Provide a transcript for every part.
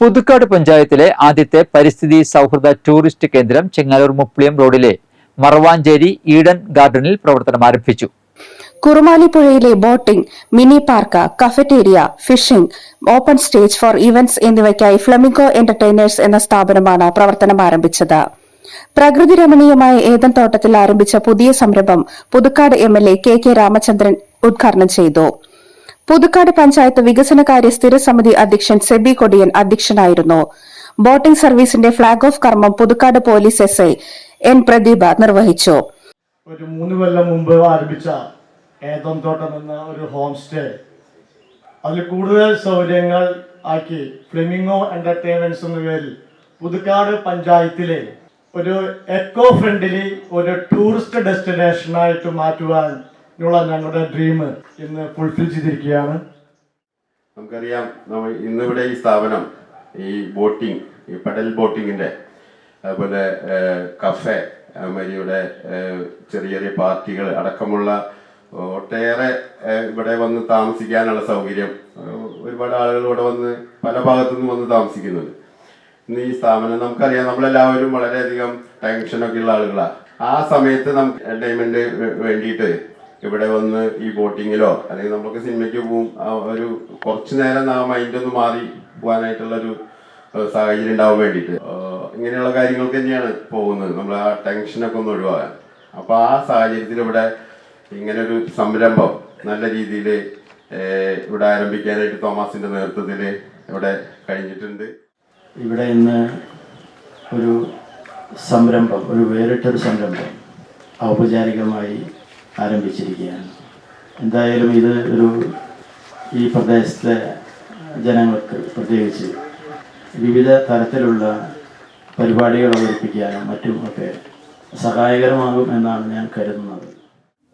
പുതുക്കാട് പഞ്ചായത്തിലെ ആദ്യത്തെ പരിസ്ഥിതി സൗഹൃദ ടൂറിസ്റ്റ് കേന്ദ്രം ചെങ്ങാലൂർ മുപ്ലിയം റോഡിലെ മറവാഞ്ചേരി ഈഡൻ ഗാർഡനിൽ പ്രവർത്തനം ആരംഭിച്ചു. കുറുമാലിപ്പുഴയിലെ boating mini park cafeteria fishing open stage for events എന്നിവയ്ക്കായി ഫ്ലമിംഗോ എന്റർടൈനേഴ്സ് എന്ന സ്ഥാപനമാണ് പ്രവർത്തനം ആരംഭിച്ചത്. പ്രകൃതി രമണീയമായ ഏതൻ തോട്ടത്തിൽ ആരംഭിച്ച പുതിയ സംരംഭം Puthukkad M L A K K Ramachandran ഉദ്ഘാടനം ചെയ്തു. പുതുക്കാട് പഞ്ചായത്ത് വികസനകാര്യ സ്ഥിരസമിതി അധ്യക്ഷൻ സെബി കൊടിയൻ അധ്യക്ഷനായിരുന്നു. ബോട്ടിംഗ് സർവീസിന്റെ ഫ്ളാഗ് ഓഫ് കർമ്മം Puthukkad police S I N Pradeepa നിർവഹിച്ചു. ഒരു മൂന്ന് കൊല്ലം മുമ്പ് ആരംഭിച്ച ഏതം തോട്ടം എന്ന ഒരു ഹോം സ്റ്റേ അതിൽ കൂടുതൽ സൗകര്യങ്ങൾ ആക്കി ഫ്ലെമിംഗോ എന്റർടൈൻമെന്റ്സ് എന്ന പേരിൽ പുതുക്കാട് പഞ്ചായത്തിലെ ഒരു എക്കോ ഫ്രണ്ട്ലി ഒരു ടൂറിസ്റ്റ് ഡെസ്റ്റിനേഷനായിട്ട് മാറ്റുവാനുള്ള ഞങ്ങളുടെ ഡ്രീം ഇന്ന് ഫുൾഫിൽ ചെയ്തിരിക്കുകയാണ്. നമുക്കറിയാം ഇന്നിവിടെ ഈ സ്ഥാപനം ഈ ബോട്ടിംഗ് ഈ പെഡൽ ബോട്ടിങ്ങിന്റെ അതുപോലെ കഫേ അതുമാതിരി ചെറിയ ചെറിയ പാർട്ടികൾ അടക്കമുള്ള ഒട്ടേറെ ഇവിടെ വന്ന് താമസിക്കാനുള്ള സൗകര്യം ഒരുപാട് ആളുകൾ ഇവിടെ വന്ന് പല ഭാഗത്തു നിന്ന് വന്ന് താമസിക്കുന്നുണ്ട്. ഇന്ന് ഈ സ്ഥാപനം നമുക്കറിയാം നമ്മളെല്ലാവരും വളരെയധികം ടെൻഷനൊക്കെ ഉള്ള ആളുകളാണ് ആ സമയത്ത് നമുക്ക് എന്റർടൈൻമെന്റ് വേണ്ടിയിട്ട് ഇവിടെ വന്ന് ഈ ബോട്ടിങ്ങിലോ അല്ലെങ്കിൽ നമ്മളൊക്കെ സിനിമയ്ക്ക് പോകും ഒരു കുറച്ചു നേരം ആ മൈൻഡ് ഒന്ന് മാറി പോകാനായിട്ടുള്ള ഒരു ഏഹ്, സാഹചര്യം ഉണ്ടാവാൻ വേണ്ടിയിട്ട്. ഇങ്ങനെയുള്ള കാര്യങ്ങൾക്ക് തന്നെയാണ് പോകുന്നത്. നമ്മൾ ആ ടെൻഷനൊക്കെ ഒന്ന് ഒഴിവാകാൻ അപ്പൊ ആ സാഹചര്യത്തിൽ ഇവിടെ ഇങ്ങനെ ഒരു സംരംഭം നല്ല രീതിയിൽ ഇവിടെ ആരംഭിക്കാനായിട്ട് തോമസിന്റെ നേതൃത്വത്തിൽ ഇവിടെ കഴിഞ്ഞിട്ടുണ്ട്. ഇവിടെ ഇന്ന് ഒരു സംരംഭം ഒരു വേറിട്ടൊരു സംരംഭം ഔപചാരികമായി ആരംഭിച്ചിരിക്കുകയാണ്. എന്തായാലും ഇത് ഒരു ഈ പ്രദേശത്തെ ജനങ്ങൾക്ക് പ്രത്യേകിച്ച് വിവിധ തരത്തിലുള്ള പരിപാടികൾ അവതരിപ്പിക്കാനും മറ്റും ഒക്കെ സഹായകരമാകും എന്നാണ് ഞാൻ കരുതുന്നത്.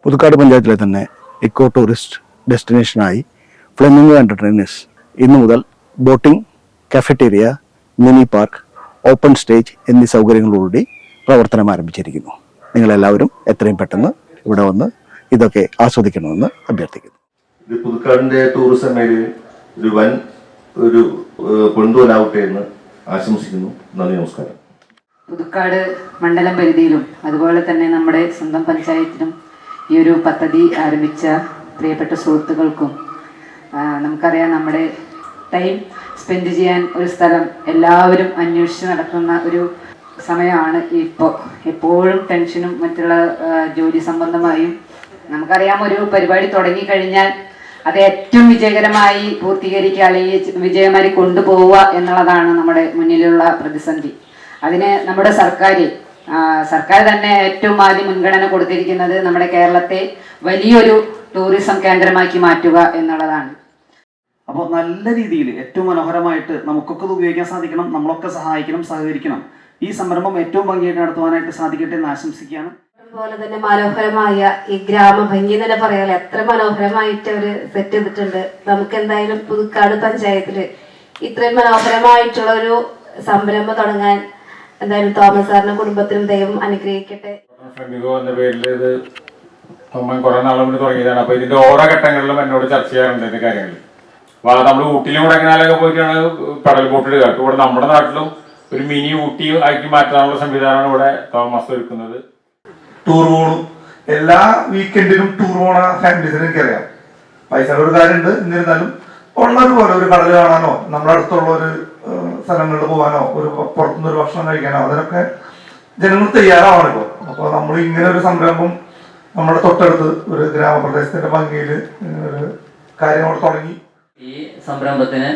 പുതുക്കാട് പഞ്ചായത്തിലെ തന്നെ ഇക്കോ ടൂറിസ്റ്റ് ഡെസ്റ്റിനേഷനായി ഫ്ലെമിംഗോ എന്റർടൈനേഴ്സ് ഇന്നു മുതൽ boating cafeteria mini park open stage എന്നീ സൗകര്യങ്ങളോടുകൂടി പ്രവർത്തനം ആരംഭിച്ചിരിക്കുന്നു. നിങ്ങളെല്ലാവരും എത്രയും പെട്ടെന്ന് ഇവിടെ വന്ന് ഇതൊക്കെ ആസ്വദിക്കണമെന്ന് അഭ്യർത്ഥിക്കുന്നു. പുതുക്കാടിന്റെ ടൂറിസം മേഖലയിൽ ഒരു വൻ ഒരു കൊണ്ടുവരാവട്ടെ എന്ന് ആശംസിക്കുന്നു. നന്ദി നമസ്കാരം. പുതുക്കാട് മണ്ഡലം പരിധിയിലും അതുപോലെ തന്നെ നമ്മുടെ സ്വന്തം പഞ്ചായത്തിലും ഈ ഒരു പദ്ധതി ആരംഭിച്ച പ്രിയപ്പെട്ട സുഹൃത്തുക്കൾക്കും നമുക്കറിയാം നമ്മുടെ ടൈം സ്പെൻഡ് ചെയ്യാൻ ഒരു സ്ഥലം എല്ലാവരും അന്വേഷിച്ച് നടക്കുന്ന ഒരു സമയമാണ് ഇപ്പോൾ എപ്പോഴും ടെൻഷനും മറ്റുള്ള ജോലി സംബന്ധമായും നമുക്കറിയാം ഒരു പരിപാടി തുടങ്ങിക്കഴിഞ്ഞാൽ അത് ഏറ്റവും വിജയകരമായി പൂർത്തീകരിക്കുക അല്ലെങ്കിൽ വിജയമായി കൊണ്ടുപോവുക എന്നുള്ളതാണ് നമ്മുടെ മുന്നിലുള്ള പ്രതിസന്ധി. അതിന് നമ്മുടെ സർക്കാർ സർക്കാർ തന്നെ ഏറ്റവും ആദ്യം മുൻഗണന കൊടുത്തിരിക്കുന്നത് നമ്മുടെ കേരളത്തെ വലിയൊരു ടൂറിസം കേന്ദ്രമാക്കി മാറ്റുക എന്നുള്ളതാണ്. അപ്പോൾ നല്ല രീതിയിൽ ഏറ്റവും മനോഹരമായിട്ട് നമുക്കൊക്കെ ഉപയോഗിക്കാൻ സാധിക്കണം നമ്മളൊക്കെ സഹായിക്കണം സഹകരിക്കണം. ഈ സംരംഭം ഏറ്റവും ഭംഗിയായിട്ട് നടത്തുവാനായിട്ട് സാധിക്കട്ടെ എന്ന് ആശംസിക്കുകയാണ്. അതുപോലെ തന്നെ മനോഹരമായ ഈ ഗ്രാമ ഭംഗി തന്നെ പറയാലോ എത്ര മനോഹരമായിട്ട് അവർ സെറ്റ് ചെയ്തിട്ടുണ്ട്. നമുക്ക് എന്തായാലും പുതുക്കാട് പഞ്ചായത്തിൽ ഇത്രയും മനോഹരമായിട്ടുള്ള ഒരു സംരംഭം തുടങ്ങാൻ എന്തായാലും തോമസ് സാറിന്റെ കുടുംബത്തിനും ദൈവം അനുഗ്രഹിക്കട്ടെ. ഫ്ലെമിഗോ എന്ന പേരിൽ ഇത് നമ്മൾ കുറെ നാൾ മുന്നേ തുടങ്ങിയതാണ്. അപ്പൊ ഇതിന്റെ ഓരോ ഘട്ടങ്ങളിലും എന്നോട് ചർച്ച ചെയ്യാറുണ്ട് ഇതിന്റെ കാര്യങ്ങൾ അപ്പൊ നമ്മൾ ഊട്ടിയിലും കൊടൈക്കനാലൊക്കെ പോയിട്ടാണ് പടൽ ബോട്ട് ഇടുക ഇവിടെ നമ്മുടെ നാട്ടിലും ഒരു മിനി ഊട്ടി ആക്കി മാറ്റാനുള്ള സംവിധാനമാണ് ഇവിടെ തോമസ് ഒരുക്കുന്നത്. ടൂർ പോണു. എല്ലാ വീക്കെൻഡിലും ടൂർ പോണ ഫാമിലീസിനെ എനിക്കറിയാം. പൈസയുടെ ഒരു കാര്യമുണ്ട് എന്നിരുന്നാലും ഉള്ളത് പോലെ ഒരു കടൽ കാണാനോ നമ്മുടെ അടുത്തുള്ള ഒരു സ്ഥലങ്ങളിൽ പോകാനോ ഒരു പുറത്തുനിന്ന് ഒരു ഭക്ഷണം കഴിക്കാനോ അതിനൊക്കെ ജനങ്ങൾ തയ്യാറാവാണ് ഇപ്പോൾ അപ്പോൾ നമ്മൾ ഇങ്ങനെ ഒരു സംരംഭം നമ്മുടെ തൊട്ടടുത്ത് ഒരു ഗ്രാമപ്രദേശത്തിന്റെ ഭംഗിയിൽ ഒരു കാര്യം തുടങ്ങി. ഈ സംരംഭത്തിന്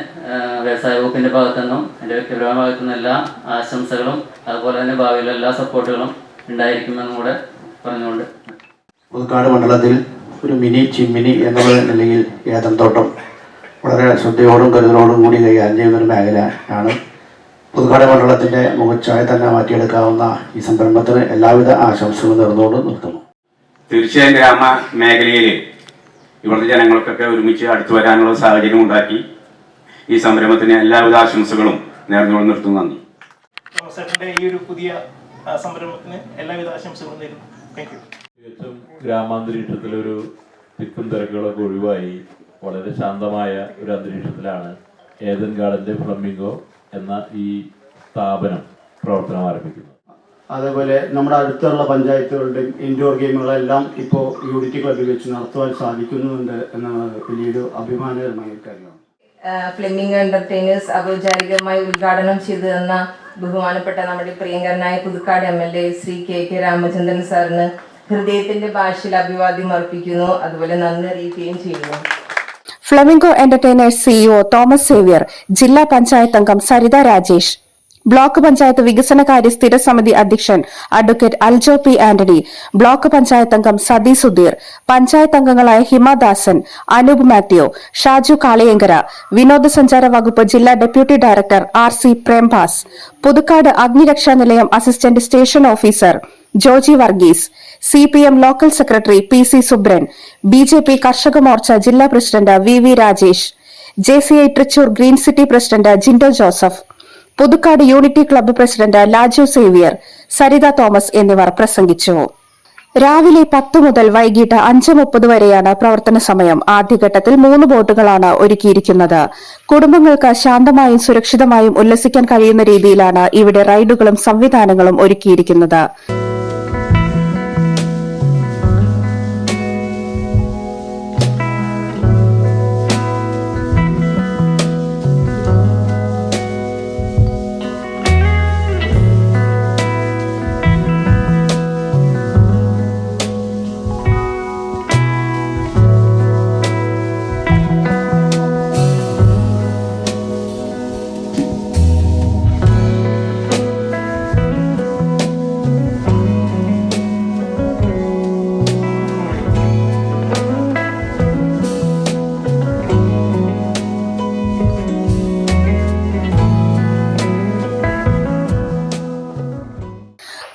വ്യവസായ വകുപ്പിന്റെ ഭാഗത്തു നിന്നും എന്റെ വ്യക്തിപരമായ ഭാഗത്തു നിന്നും എല്ലാ ആശംസകളും അതുപോലെ തന്നെ ഭാവിയിലെ എല്ലാ സപ്പോർട്ടുകളും ഉണ്ടായിരിക്കുമെന്നും കൂടെ പറഞ്ഞുകൊണ്ട്. പുതുക്കാട് മണ്ഡലത്തിൽ ഒരു മിനി ചിമ്മിനി എന്ന നിലയിൽ ഏതം തോട്ടം വളരെ ശ്രദ്ധയോടും കരുതലോടും കൂടി കൈകാര്യം ചെയ്യുന്ന ഒരു മേഖല ആണ് പുതുക്കാട് മണ്ഡലത്തിന്റെ മുഖച്ഛായ തന്നെ മാറ്റിയെടുക്കാവുന്ന ഈ സംരംഭത്തിന് എല്ലാവിധ ആശംസകളും നേർന്നുകൊണ്ട് നിർത്തുന്നു. തീർച്ചയായും ഗ്രാമ മേഖലയിൽ ഇവിടുത്തെ ജനങ്ങൾക്കൊക്കെ ഒരുമിച്ച് അടുത്തു വരാനുള്ള സാഹചര്യം ഉണ്ടാക്കി ഈ സംരംഭത്തിന് എല്ലാവിധ ആശംസകളും നേർന്നുകൊണ്ട് നിർത്തുന്നു. നന്ദി. ഈ ഒരു പുതിയ സംരംഭത്തിന് എല്ലാവിധ ആശംസകളും നേരുന്നു. താങ്ക് യു തികച്ചും ഗ്രാമാന്തരീക്ഷത്തിലൊരു തിക്കും തിരക്കുകളൊക്കെ ഒഴിവായി വളരെ ശാന്തമായ ഒരു അന്തരീക്ഷത്തിലാണ് ഏതൻ ഗാർഡന്റെ ഫ്ലമിംഗോ എന്ന ഈ സ്ഥാപനം പ്രവർത്തനം ആരംഭിക്കുന്നത്. അതേപോലെ നമ്മുടെ അടുത്തുള്ള പഞ്ചായത്തുകളുടെയും ഇൻഡോർ ഗെയിമുകളെല്ലാം ഇപ്പോൾ യൂണിറ്റി ക്ലബ്ബിൽ വെച്ച് നടത്തുവാൻ സാധിക്കുന്നുണ്ട് എന്നത് വലിയൊരു അഭിമാനകരമായ കാര്യമാണ്. ഫ്ലെമിംഗ് എന്റർടൈനേഴ്സ് ഔപചാരികമായി ഉദ്ഘാടനം ചെയ്തു തന്ന ബഹുമാനപ്പെട്ട നമ്മുടെ പ്രിയങ്കരനായ Puthukkad M L A Shri K K Ramachandran സാറിന് ഹൃദയത്തിന്റെ ഭാഷയിൽ അഭിവാദ്യം അർപ്പിക്കുന്നു. അതുപോലെ നന്ദി അറിയിക്കുകയും ചെയ്യുന്നു. Flamingo entertainers CEO Thomas Xavier ജില്ലാ പഞ്ചായത്ത് അംഗം സരിത രാജേഷ് ബ്ലോക്ക് പഞ്ചായത്ത് വികസനകാര്യ സ്ഥിര സമിതി അധ്യക്ഷൻ advocate Aljo P Antony block panchayat അംഗം സതി സുധീർ പഞ്ചായത്ത് അംഗങ്ങളായ ഹിമദാസൻ അനൂപ് മാത്യു ഷാജു കാളിയങ്കര വിനോദസഞ്ചാര വകുപ്പ് ജില്ലാ deputy director R C Prembhas Puthukkad അഗ്നിരക്ഷാ നിലയം assistant station officer Joji Varghese C P M local secretary P C Subran B J P Karshaka Morcha ജില്ലാ president V V Rajesh J C I Thrissur green city president Jindo Joseph Puthukkad unity club president Laju Xavier Saritha Thomas എന്നിവർ പ്രസംഗിച്ചു. രാവിലെ പത്ത് മുതൽ വൈകിട്ട് അഞ്ച് മുപ്പത് വരെയാണ് പ്രവർത്തന സമയം. ആദ്യഘട്ടത്തിൽ മൂന്ന് ബോട്ടുകളാണ് ഒരുക്കിയിരിക്കുന്നത്. കുടുംബങ്ങൾക്ക് ശാന്തമായും സുരക്ഷിതമായും ഉല്ലസിക്കാൻ കഴിയുന്ന രീതിയിലാണ് ഇവിടെ റൈഡുകളും സംവിധാനങ്ങളും ഒരുക്കിയിരിക്കുന്നത്.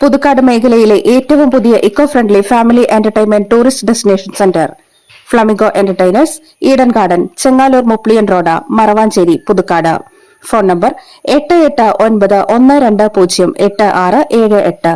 പുതുക്കാട് മേഖലയിലെ ഏറ്റവും പുതിയ eco friendly family entertainment tourist destination centre flamingo entertainers Eden garden Chengaloor Mupliyan road Maravancheri Puthukkad. Phone number എട്ട് എട്ട് ഒൻപത് ഒന്ന് രണ്ട് പൂജ്യം എട്ട് ആറ് ഏഴ് എട്ട്.